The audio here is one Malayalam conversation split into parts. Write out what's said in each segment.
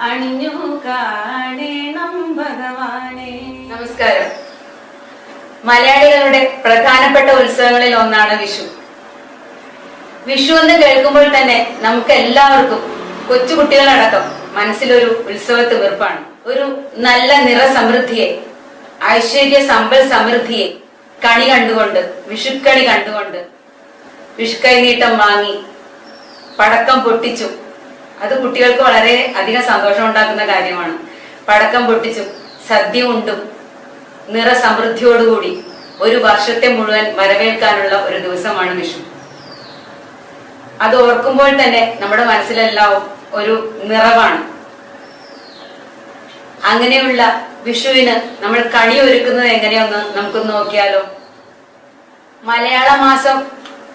അണിഞ്ഞു കാണണം ഭഗവാനെ. നമസ്കാരം. മലയാളികളുടെ പ്രധാനപ്പെട്ട ഉത്സവങ്ങളിൽ ഒന്നാണ് വിഷു. വിഷു എന്ന് കേൾക്കുമ്പോൾ തന്നെ നമുക്ക് എല്ലാവർക്കും കൊച്ചുകുട്ടികളടക്കം മനസ്സിലൊരു ഉത്സവ തീർപ്പാണ് ഒരു നല്ല നിറസമൃദ്ധിയെ ഐശ്വര്യ സമ്പൽ സമൃദ്ധിയെ കണി കണ്ടുകൊണ്ട് വിഷുക്കണി കണ്ടുകൊണ്ട് വിഷുക്കൈനീട്ടം വാങ്ങി പടക്കം പൊട്ടിച്ചു അത് കുട്ടികൾക്ക് വളരെ അധികം സന്തോഷം ഉണ്ടാക്കുന്ന കാര്യമാണ്. പടക്കം പൊട്ടിച്ചും സദ്യ ഉണ്ടും നിറസമൃദ്ധിയോടുകൂടി ഒരു വർഷത്തെ മുഴുവൻ വരവേൽക്കാനുള്ള ഒരു ദിവസമാണ് വിഷു. അത് ഓർക്കുമ്പോൾ തന്നെ നമ്മുടെ മനസ്സിലെല്ലാം ഒരു നിറവാണ്. അങ്ങനെയുള്ള വിഷുവിന് നമ്മൾ കണി ഒരുക്കുന്നത് എങ്ങനെയൊന്ന് നമുക്കൊന്ന് നോക്കിയാലോ? മലയാള മാസം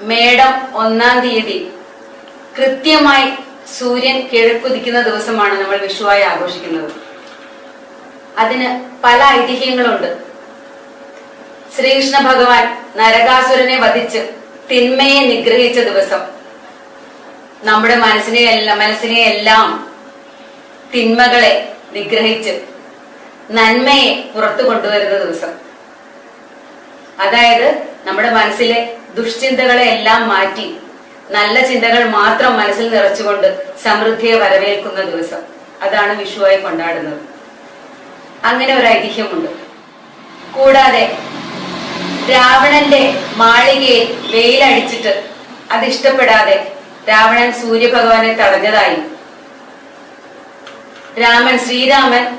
മേടം ഒന്നാം തീയതി കൃത്യമായി സൂര്യൻ കിഴക്കുദിക്കുന്ന ദിവസമാണ് നമ്മൾ വിഷുവായി ആഘോഷിക്കുന്നത്. അതിന് പല ഐതിഹ്യങ്ങളുണ്ട്. ശ്രീകൃഷ്ണ ഭഗവാൻ നരകാസുരനെ വധിച്ച് തിന്മയെ നിഗ്രഹിച്ച ദിവസം. നമ്മുടെ മനസ്സിനെ എല്ലാം മനസ്സിനെ എല്ലാം തിന്മകളെ നിഗ്രഹിച്ച് നന്മയെ പുറത്തു കൊണ്ടുവരുന്ന ദിവസം. അതായത് നമ്മുടെ മനസ്സിലെ ദുഷ്ചിന്തകളെ എല്ലാം മാറ്റി നല്ല ചിന്തകൾ മാത്രം മനസ്സിൽ നിറച്ചുകൊണ്ട് സമൃദ്ധിയെ വരവേൽക്കുന്ന ദിവസം. അതാണ് വിഷുവായി കൊണ്ടാടുന്നത്. അങ്ങനെ ഒരു ഐതിഹ്യമുണ്ട്. കൂടാതെ രാവണന്റെ മാളികയിൽ വെയിലടിച്ചിട്ട് അത് ഇഷ്ടപ്പെടാതെ രാവണൻ സൂര്യഭഗവാനെ തടഞ്ഞതായി. രാമൻ ശ്രീരാമൻ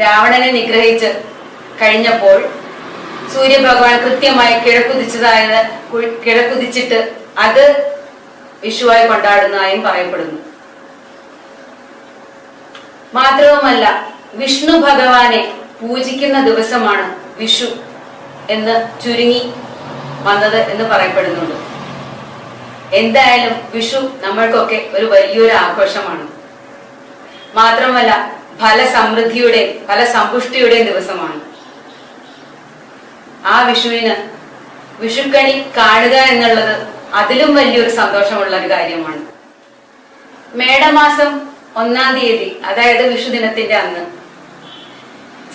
രാവണനെ നിഗ്രഹിച്ച് കഴിഞ്ഞപ്പോൾ സൂര്യഭഗവാൻ കൃത്യമായി കിഴക്കുതിച്ചതായത് കിഴക്കുതിച്ചിട്ട് അത് വിഷുവായി കൊണ്ടാടുന്നതായും പറയപ്പെടുന്നു. മാത്രവുമല്ല വിഷ്ണു ഭഗവാനെ പൂജിക്കുന്ന ദിവസമാണ് വിഷു എന്ന് ചുരുങ്ങി വന്നത് എന്ന് പറയപ്പെടുന്നുണ്ട്. എന്തായാലും വിഷു നമ്മൾക്കൊക്കെ ഒരു വലിയൊരു ആഘോഷമാണ്. മാത്രമല്ല ഫലസമൃദ്ധിയുടെയും ഫലസമ്പുഷ്ടിയുടെയും ദിവസമാണ്. ആ വിഷുവിന് വിഷുക്കണി കാണുക എന്നുള്ളത് അതിലും വലിയൊരു സന്തോഷമുള്ള ഒരു കാര്യമാണ്. മേടമാസം ഒന്നാം തീയതി അതായത് വിഷു ദിനത്തിന്റെ അന്ന്.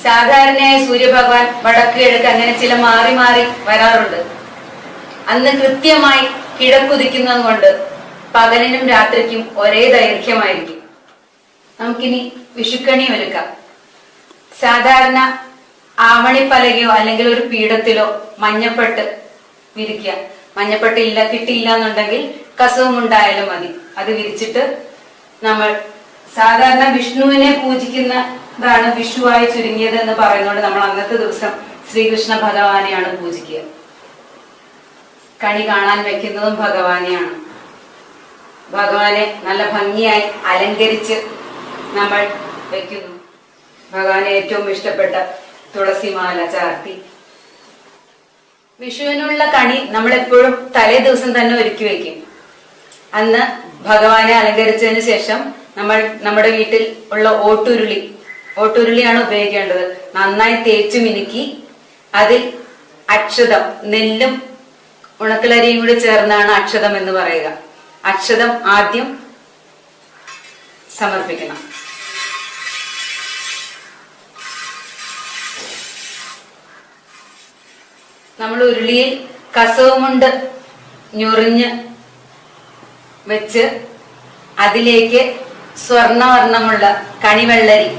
സാധാരണയായി സൂര്യഭഗവാൻ വടക്ക് കിഴക്ക് അങ്ങനെ ചില മാറി മാറി വരാറുണ്ട്. അന്ന് കൃത്യമായി കിഴക്കുതിക്കുന്നത് കൊണ്ട് പകലിനും രാത്രിക്കും ഒരേ ദൈർഘ്യമായിരിക്കും. നമുക്കിനി വിഷുക്കണി ഒരുക്കാം. സാധാരണ ആവണിപ്പലകയോ അല്ലെങ്കിൽ ഒരു പീഠത്തിലോ മഞ്ഞപ്പെട്ട് വിരിക്കുക. മഞ്ഞപ്പെട്ട് ഇല്ല കിട്ടിയില്ല എന്നുണ്ടെങ്കിൽ കസവും ഉണ്ടായാലും മതി. അത് വിരിച്ചിട്ട് നമ്മൾ സാധാരണ വിഷ്ണുവിനെ പൂജിക്കുന്നതാണ് വിഷുവായി ചുരുങ്ങിയത് എന്ന് പറയുന്നതുകൊണ്ട് നമ്മൾ അന്നത്തെ ദിവസം ശ്രീകൃഷ്ണ ഭഗവാനെയാണ് പൂജിക്കുക. കണി കാണാൻ വെക്കുന്നതും ഭഗവാനെയാണ്. ഭഗവാനെ നല്ല ഭംഗിയായി അലങ്കരിച്ച് നമ്മൾ വെക്കുന്നു. ഭഗവാനെ ഏറ്റവും ഇഷ്ടപ്പെട്ട തുളസിമാല ചാർത്തി. വിഷുവിനുള്ള കണി നമ്മൾ എപ്പോഴും തലേ ദിവസം തന്നെ ഒരുക്കി വെക്കും. അന്ന് ഭഗവാനെ അലങ്കരിച്ചതിന് ശേഷം നമ്മൾ നമ്മുടെ വീട്ടിൽ ഉള്ള ഓട്ടുരുളി ഓട്ടുരുളിയാണ് ഉപയോഗിക്കേണ്ടത്. നന്നായി തേച്ചു മിനുക്കി അതിൽ അക്ഷതം നെല്ലും ഉണക്കലരിയും കൂടി ചേർന്നാണ് അക്ഷതം എന്ന് പറയുക. അക്ഷതം ആദ്യം സമർപ്പിക്കണം. നമ്മൾ ഉരുളിയിൽ കസവുമുണ്ട് ഞൊറിഞ്ഞ് വെച്ച് അതിലേക്ക് സ്വർണവർണമുള്ള കണിവെള്ളരി.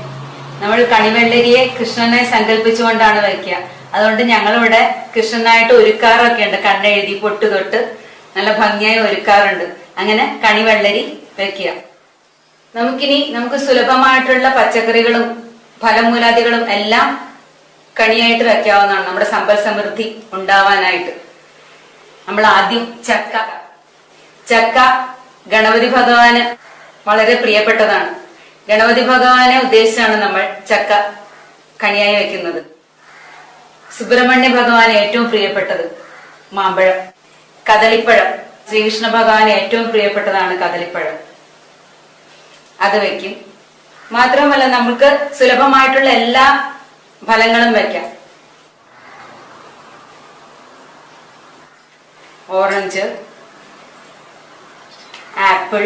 നമ്മൾ കണിവെള്ളരിയെ കൃഷ്ണനെ സങ്കല്പിച്ചുകൊണ്ടാണ് വയ്ക്കുക. അതുകൊണ്ട് ഞങ്ങളിവിടെ കൃഷ്ണനായിട്ട് ഒരുക്കാറൊക്കെ ഉണ്ട്. കണ്ണെഴുതി പൊട്ട് തൊട്ട് നല്ല ഭംഗിയായി ഒരുക്കാറുണ്ട്. അങ്ങനെ കണിവെള്ളരി വെക്കുക നമുക്കിനി നമുക്ക് സുലഭമായിട്ടുള്ള പച്ചക്കറികളും ഫലമൂലാദികളും എല്ലാം കണിയായിട്ട് വെക്കാവുന്നതാണ്. നമ്മുടെ സമ്പൽ സമൃദ്ധി ഉണ്ടാവാനായിട്ട്. നമ്മൾ ആദ്യം ചക്ക. ചക്ക ഗണപതി ഭഗവാന് വളരെ പ്രിയപ്പെട്ടതാണ്. ഗണപതി ഭഗവാനെ ഉദ്ദേശിച്ചാണ് നമ്മൾ ചക്ക കണിയായി വെക്കുന്നത്. സുബ്രഹ്മണ്യ ഭഗവാൻ ഏറ്റവും പ്രിയപ്പെട്ടത് മാമ്പഴം. കദളിപ്പഴം. ശ്രീകൃഷ്ണ ഭഗവാൻ ഏറ്റവും പ്രിയപ്പെട്ടതാണ് കദളിപ്പഴം. അത് വെക്കും. മാത്രമല്ല നമുക്ക് സുലഭമായിട്ടുള്ള എല്ലാ ഫലങ്ങളും വെക്കാം ഓറഞ്ച് ആപ്പിൾ.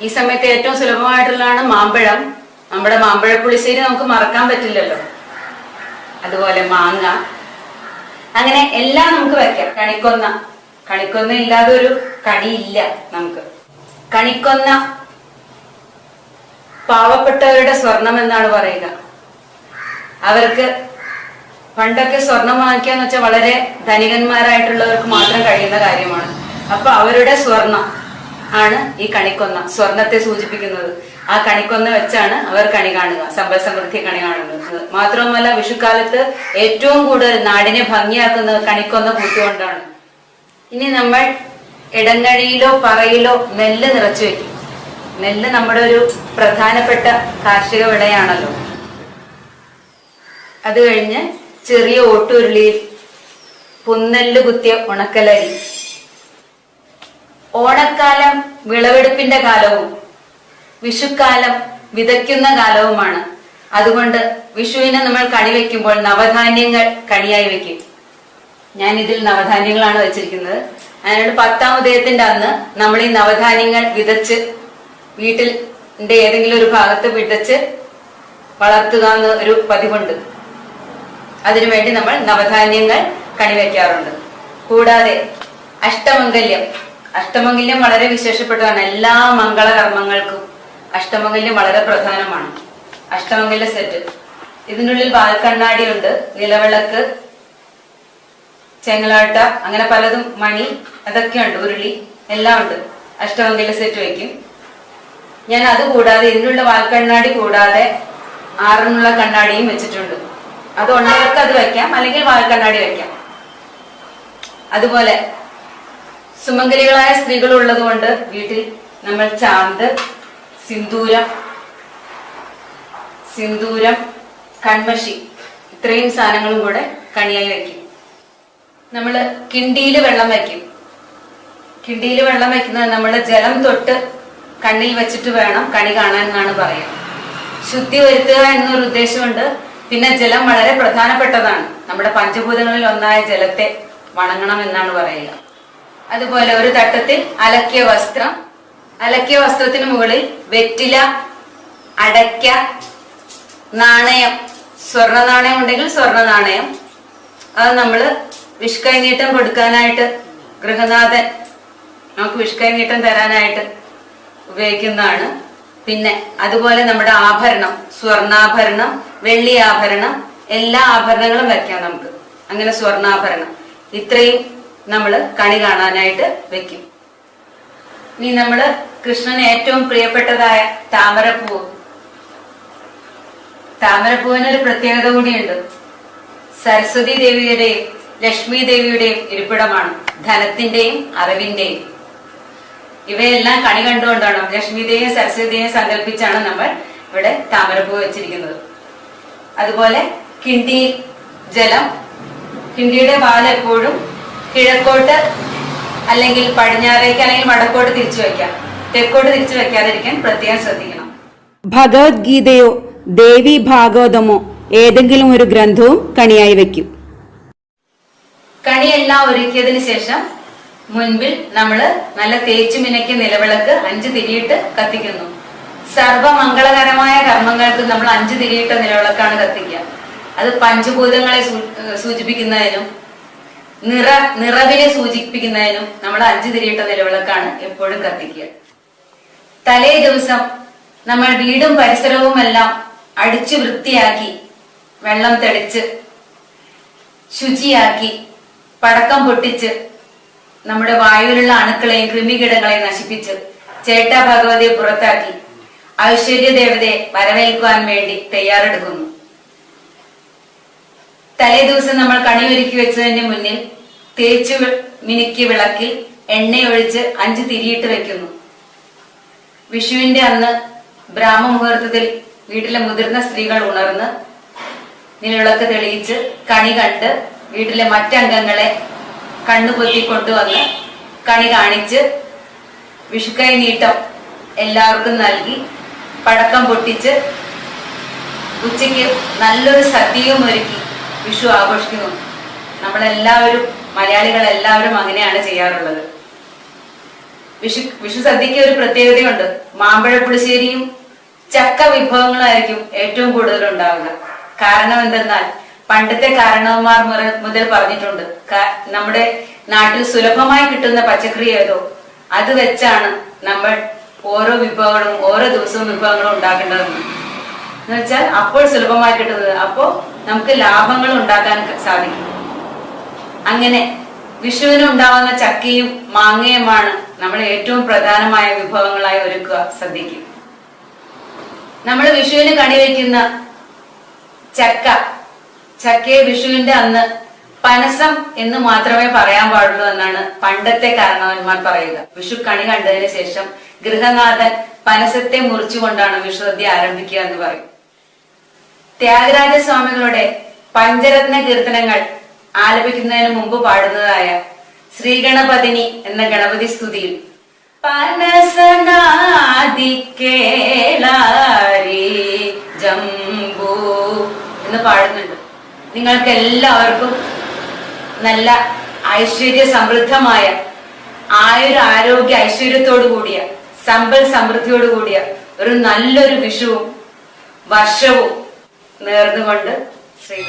ഈ സമയത്ത് ഏറ്റവും സുലഭമായിട്ടുള്ളതാണ് മാമ്പഴം. നമ്മുടെ മാമ്പഴ പുളിശ്ശേരി നമുക്ക് മറക്കാൻ പറ്റില്ലല്ലോ. അതുപോലെ മാങ്ങ. അങ്ങനെ എല്ലാം നമുക്ക് വെക്കാം കണിക്കൊന്ന. കണിക്കൊന്ന ഇല്ലാതെ ഒരു കണിയില്ല നമുക്ക്. കണിക്കൊന്ന പാവപ്പെട്ടവരുടെ സ്വർണം എന്നാണ് പറയുക. അവർക്ക് പണ്ടൊക്കെ സ്വർണം വാങ്ങിക്കുക എന്ന് വെച്ചാൽ വളരെ ധനികന്മാരായിട്ടുള്ളവർക്ക് മാത്രം കഴിയുന്ന കാര്യമാണ്. അപ്പൊ അവരുടെ സ്വർണം ആണ് ഈ കണിക്കൊന്ന സ്വർണത്തെ സൂചിപ്പിക്കുന്നത്. ആ കണിക്കൊന്ന വെച്ചാണ് അവർ കണി കാണുക സമ്പൽ സമൃദ്ധി കണി കാണുന്നത്. മാത്രവുമല്ല വിഷുക്കാലത്ത് ഏറ്റവും കൂടുതൽ നാടിനെ ഭംഗിയാക്കുന്നത് കണിക്കൊന്ന കൂട്ടുകൊണ്ടാണ് ഇനി നമ്മൾ ഇടങ്ങഴിയിലോ പറയിലോ നെല്ല് നിറച്ചു വെക്കും. നെല്ല് നമ്മുടെ ഒരു പ്രധാനപ്പെട്ട കാർഷിക വിളയാണല്ലോ. അത് കഴിഞ്ഞ് ചെറിയ ഓട്ടുരുളിയിൽ പുന്നെല്ല് കുത്തിയ ഉണക്കലരി. ഓണക്കാലം വിളവെടുപ്പിന്റെ കാലവും വിഷുക്കാലം വിതയ്ക്കുന്ന കാലവുമാണ്. അതുകൊണ്ട് വിഷുവിനെ നമ്മൾ കണി വെക്കുമ്പോൾ നവധാന്യങ്ങൾ കണിയായി വെക്കും. ഞാൻ ഇതിൽ നവധാന്യങ്ങളാണ് വെച്ചിരിക്കുന്നത്. അതിനോട് പത്താം ഉദയത്തിന്റെ അന്ന് നമ്മൾ ഈ നവധാന്യങ്ങൾ വിതച്ച് വീട്ടിൽ ഏതെങ്കിലും ഒരു ഭാഗത്ത് വിടച്ച് വളർത്തുക എന്ന ഒരു പതിവുണ്ട്. അതിനുവേണ്ടി നമ്മൾ നവധാന്യങ്ങൾ കണിവെക്കാറുണ്ട് കൂടാതെ അഷ്ടമംഗല്യം. അഷ്ടമംഗല്യം വളരെ വിശേഷപ്പെട്ടതാണ്. എല്ലാ മംഗളകർമ്മങ്ങൾക്കും അഷ്ടമംഗല്യം വളരെ പ്രധാനമാണ്. അഷ്ടമംഗല്യ സെറ്റ്. ഇതിനുള്ളിൽ വാൽക്കണ്ണാടി ഉണ്ട് നിലവിളക്ക് ചെങ്ങലാട്ട അങ്ങനെ പലതും മണി അതൊക്കെയുണ്ട് ഉരുളി എല്ലാം ഉണ്ട് അഷ്ടമംഗല്യ സെറ്റ് വെക്കും ഞാൻ അത് കൂടാതെ ഇതിനുള്ള വാൽക്കണ്ണാടി കൂടാതെ ആറിനുള്ള കണ്ണാടിയും വെച്ചിട്ടുണ്ട്. അത് ഉള്ളവർക്ക് അത് വെക്കാം അല്ലെങ്കിൽ വാൽക്കണ്ണാടി വെക്കാം. അതുപോലെ സുമംഗലികളായ സ്ത്രീകൾ ഉള്ളത് കൊണ്ട് വീട്ടിൽ നമ്മൾ ചാന്ത് സിന്ദൂരം സിന്ദൂരം കൺമഷി ഇത്രയും സാധനങ്ങളും കൂടെ കണിയായി വെക്കും. നമ്മൾ കിണ്ടിയിൽ വെള്ളം വയ്ക്കും കിണ്ടിയിൽ വെള്ളം വയ്ക്കുന്നത് നമ്മൾ ജലം തൊട്ട് കണ്ണിൽ വെച്ചിട്ട് വേണം കണി കാണാൻ എന്നാണ് പറയുക. ശുദ്ധി വരുത്തുക എന്നൊരു ഉദ്ദേശമുണ്ട്. പിന്നെ ജലം വളരെ പ്രധാനപ്പെട്ടതാണ്. നമ്മുടെ പഞ്ചഭൂതങ്ങളിൽ ഒന്നായ ജലത്തെ വണങ്ങണം എന്നാണ് പറയുക. അതുപോലെ ഒരു തട്ടത്തിൽ അലക്കിയ വസ്ത്രം. അലക്കിയ വസ്ത്രത്തിന് മുകളിൽ വെറ്റില അടയ്ക്ക നാണയം. സ്വർണ നാണയം ഉണ്ടെങ്കിൽ സ്വർണ നാണയം അത് നമ്മൾ വിഷ്കൈനീട്ടം കൊടുക്കാനായിട്ട് ഗൃഹനാഥൻ നമുക്ക് വിഷ്കൈനീട്ടം തരാനായിട്ട് ഉപയോഗിക്കുന്നതാണ്. പിന്നെ അതുപോലെ നമ്മുടെ ആഭരണം സ്വർണാഭരണം വെള്ളി ആഭരണം എല്ലാ ആഭരണങ്ങളും വെക്കാം നമുക്ക്. അങ്ങനെ സ്വർണാഭരണം. ഇത്രയും നമ്മൾ കണി കാണാനായിട്ട് വെക്കും ഇനി നമ്മൾ കൃഷ്ണന് ഏറ്റവും പ്രിയപ്പെട്ടതായ താമരപ്പൂവ് താമരപ്പൂവിന് ഒരു പ്രത്യേകത കൂടിയുണ്ട്. സരസ്വതി ദേവിയുടെയും ലക്ഷ്മി ദേവിയുടെയും ഇരിപ്പിടമാണ്. ധനത്തിന്റെയും അറിവിന്റെയും. ഇവയെല്ലാം കണി കണ്ടുകൊണ്ടാണ്? ലക്ഷ്മിദേവിയും സരസ്വതിയെയും സങ്കല്പിച്ചാണ് നമ്മൾ ഇവിടെ താമരപ്പൂ വെച്ചിരിക്കുന്നത്? അതുപോലെ കിണ്ടി ജലം. കിണ്ടിയുടെ പാൽ എപ്പോഴും കിഴക്കോട്ട് അല്ലെങ്കിൽ പടിഞ്ഞാറേക്ക് അല്ലെങ്കിൽ വടക്കോട്ട് തിരിച്ചു വെക്കാം തെക്കോട്ട് തിരിച്ചു വെക്കാതിരിക്കാൻ പ്രത്യേകം ശ്രദ്ധിക്കണം. ഭഗവത്ഗീതയോ ദേവി ഭാഗവതമോ ഏതെങ്കിലും ഒരു ഗ്രന്ഥവും കണിയായി വയ്ക്കും. കണിയെല്ലാം ഒരുക്കിയതിനു ശേഷം മുൻപിൽ നമ്മൾ നല്ല തേച്ചു മിനക്കിയ നിലവിളക്ക് അഞ്ച് തിരിയിട്ട് കത്തിക്കുന്നു. സർവമംഗളകരമായ കർമ്മങ്ങൾക്ക് നമ്മൾ അഞ്ച് തിരിയിട്ട നിലവിളക്കാണ് കത്തിക്കുക. അത് പഞ്ചഭൂതങ്ങളെ സൂചിപ്പിക്കുന്നതിനും നിറ നിറവിനെ സൂചിപ്പിക്കുന്നതിനും നമ്മൾ അഞ്ച് തിരിയിട്ട നിലവിളക്കാണ് എപ്പോഴും കത്തിക്കുക. തലേ ദിവസം നമ്മൾ വീടും പരിസരവും എല്ലാം അടിച്ചു വൃത്തിയാക്കി വെള്ളം തെളിച്ച് ശുചിയാക്കി പടക്കം പൊട്ടിച്ച് നമ്മുടെ വായുവിലുള്ള അണുക്കളെയും കൃമികീടങ്ങളെയും നശിപ്പിച്ച് ചേട്ട ഭഗവതിയെ പുറത്താക്കി ഐശ്വര്യ ദേവതയെ വരവേൽക്കുവാൻ വേണ്ടി തയ്യാറെടുക്കുന്നു. തലേ ദിവസം നമ്മൾ കണി വെച്ചതിന് മുന്നിൽ തേച്ചു മിനുക്കി വിളക്കിൽ എണ്ണയൊഴിച്ച് അഞ്ച് തിരിയിട്ട് വെക്കുന്നു. വിഷുവിന്റെ അന്ന് ബ്രാഹ്മമുഹൂർത്തത്തിൽ വീട്ടിലെ മുതിർന്ന സ്ത്രീകൾ ഉണർന്ന് നിലവിളക്ക് തെളിയിച്ച് കണി കണ്ട് വീട്ടിലെ മറ്റംഗങ്ങളെ കണ്ണുപൊത്തി കൊണ്ടുവന്ന് കണി കാണിച്ച് വിഷുക്കൈ നീട്ടം എല്ലാവർക്കും നൽകി പടക്കം പൊട്ടിച്ച് ഉച്ചയ്ക്ക് നല്ലൊരു സദ്യയും ഒരുക്കി വിഷു ആഘോഷിക്കുന്നു. നമ്മളെല്ലാവരും മലയാളികൾ എല്ലാവരും അങ്ങനെയാണ് ചെയ്യാറുള്ളത്. വിഷു വിഷു സദ്യക്ക് ഒരു പ്രത്യേകതയുണ്ട്. മാമ്പഴ പുളിശ്ശേരിയും ചക്ക വിഭവങ്ങളായിരിക്കും ഏറ്റവും കൂടുതൽ ഉണ്ടാവുക കാരണം എന്തെന്നാൽ പണ്ടത്തെ കാരണവന്മാർ മുതൽ പറഞ്ഞിട്ടുണ്ട്. നമ്മുടെ നാട്ടിൽ സുലഭമായി കിട്ടുന്ന പച്ചക്കറി ഏതോ? അത് വെച്ചാണ് നമ്മൾ ഓരോ വിഭവങ്ങളും ഓരോ ദിവസവും വിഭവങ്ങളും ഉണ്ടാക്കേണ്ടതെന്ന്. എന്ന് വെച്ചാൽ അപ്പോൾ സുലഭമായി കിട്ടുന്നത്. അപ്പോ നമുക്ക് ലാഭങ്ങൾ ഉണ്ടാക്കാൻ സാധിക്കും. അങ്ങനെ വിഷുവിന് ഉണ്ടാവുന്ന ചക്കയും മാങ്ങയുമാണ് നമ്മൾ ഏറ്റവും പ്രധാനമായ വിഭവങ്ങളായി ഒരുക്കുക ശ്രദ്ധിക്കും നമ്മൾ വിഷുവിന് കണി വയ്ക്കുന്ന ചക്ക വിഷുവിന്റെ അന്ന് പനസം എന്ന് മാത്രമേ പറയാൻ പാടുള്ളൂ എന്നാണ് പണ്ടത്തെ കാരണവന്മാർ പറയുക. വിഷു കണി കണ്ടതിന് ശേഷം ഗൃഹനാഥൻ പനസത്തെ മുറിച്ചുകൊണ്ടാണ് വിഷുസദ്യ ആരംഭിക്കുക എന്ന് പറയും. ത്യാഗരാജ സ്വാമികളുടെ പഞ്ചരത്ന കീർത്തനങ്ങൾ ആലപിക്കുന്നതിന് മുമ്പ് പാടുന്നതായ ശ്രീഗണപതിനി എന്ന ഗണപതി സ്തുതിയിൽ പനസനാദിക്കേളാരി ജംബൂ എന്ന് പാടുന്നുണ്ട്. നിങ്ങൾക്ക് എല്ലാവർക്കും നല്ല ഐശ്വര്യ സമൃദ്ധമായ ആയുര ആരോഗ്യ ഐശ്വര്യത്തോടു കൂടിയ സമ്പൽ സമൃദ്ധിയോടു കൂടിയ ഒരു നല്ലൊരു വിഷുവും വർഷവും നേർന്നുകൊണ്ട് ശ്രീ